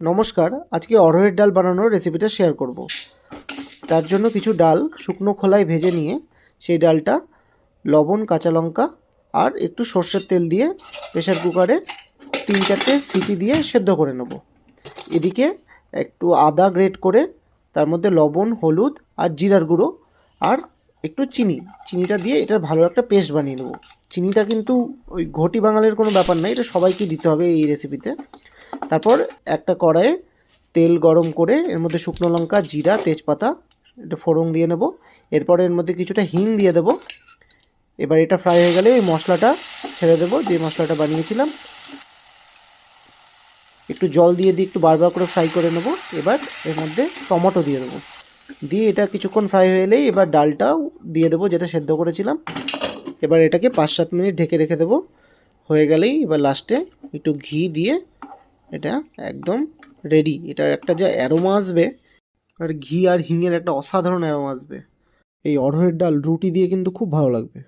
নমস্কার, আজকে অড়হরের ডাল বানানোর রেসিপিটা শেয়ার করব। তার জন্য কিছু ডাল শুকনো খোলায় ভেজে নিয়ে সেই ডালটা লবণ, কাঁচা লঙ্কা আর একটু সর্ষের তেল দিয়ে প্রেশার কুকারে তিন চারটে সিটি দিয়ে সেদ্ধ করে নেব। এদিকে একটু আদা গ্রেট করে তার মধ্যে লবণ, হলুদ আর জিরার গুঁড়ো আর একটু চিনি। চিনিটা দিয়ে এটার ভালো একটা পেস্ট বানিয়ে নেব। চিনিটা কিন্তু ওই ঘটি বাঙালির কোনো ব্যাপার নাই এটা সবাইকে দিতে হবে এই রেসিপিতে তারপর একটা কড়াইয়ে তেল গরম করে, এর মধ্যে শুকনো লঙ্কা, জিরা, তেজপাতা, এটা ফোড়ন দিয়ে নেব। এরপরে এর মধ্যে কিছুটা হিং দিয়ে দেবো। এবার এটা ফ্রাই হয়ে গেলে এই মশলাটা ছেড়ে দেবো, যে মশলাটা বানিয়েছিলাম। একটু জল দিয়ে দিয়ে একটু বারবার করে ফ্রাই করে নেব। এবার এর মধ্যে টমেটো দিয়ে দেবো। দিয়ে এটা কিছুক্ষণ ফ্রাই হয়ে এলেই এবার ডালটাও দিয়ে দেবো, যেটা সেদ্ধ করেছিলাম। এবার এটাকে পাঁচ সাত মিনিট ঢেকে রেখে দেবো। হয়ে গেলেই এবার লাস্টে একটু ঘি দিয়ে এটা একদম রেডি এটার একটা যা অ্যারোমা আসবে, আর ঘি আর হিঙের একটা অসাধারণ অ্যারোমা আসবে। এই অড়হরের ডাল রুটি দিয়ে কিন্তু খুব ভালো লাগবে।